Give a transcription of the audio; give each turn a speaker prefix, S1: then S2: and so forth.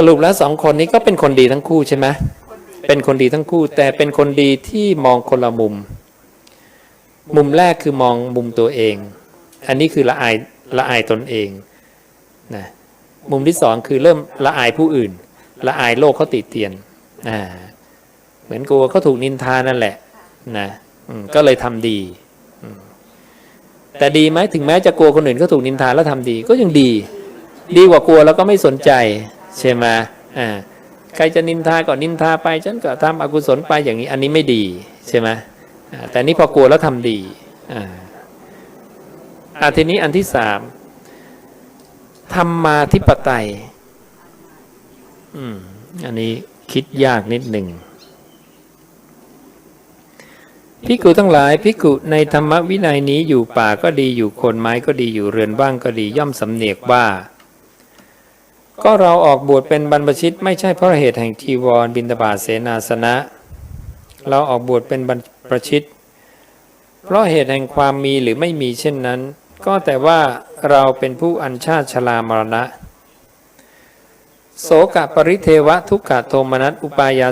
S1: สรุปแล้วสองคนนี้ก็เป็นคนดีทั้งคู่ใช่ไหมเป็นคนดีทั้งคู่ แต่เป็นคนดีที่มองคนละมุม มุมแรกคือมองมุมตัวเอง อันนี้คือละอายละอายตนเองนะมุมที่สองคือเริ่มละอายผู้อื่น ละอายโลกเขาติเตียนอ่าเหมือนกลัวเขาถูกนินทานั่นแหละนะก็เลยทำดี แต่ดีไหมถึงแม้จะกลัวคนอื่นเขาถูกนินทาแล้วทำดี ก็ยังดี ดีกว่ากลัวแล้วก็ไม่สนใจ ใช่ไหมอ่าใครจะนินทาก็นินทาไปฉันก็ทำอกุศลไปอย่างนี้อันนี้ไม่ดีใช่ไหมอ่าแต่นี่พอกลัวแล้วทำดีอ่าอ่าทีนี้อันที่สามธรรมาธิปไตย อืม อันนี้คิดยากนิดหนึ่งพิกุทั้งหลายพิกุในธรรมวินัยนี้อยู่ป่าก็ดีอยู่คนไม้ก็ดีอยู่เรือนว่างก็ดีย่อมสำเนียกว่า ก็เราออกบวชเป็นบรรพชิตไม่ใช่เพราะเหตุแห่งทีวรบินตบาเสนาสนะ เราออกบวชเป็นบรรพชิต เพราะเหตุแห่งความมีหรือไม่มีเช่นนั้น ก็แต่ว่าเราเป็นผู้อัญชาติชลามรณะ โสกะปริเทวะทุกขะโทมนัสอุปายา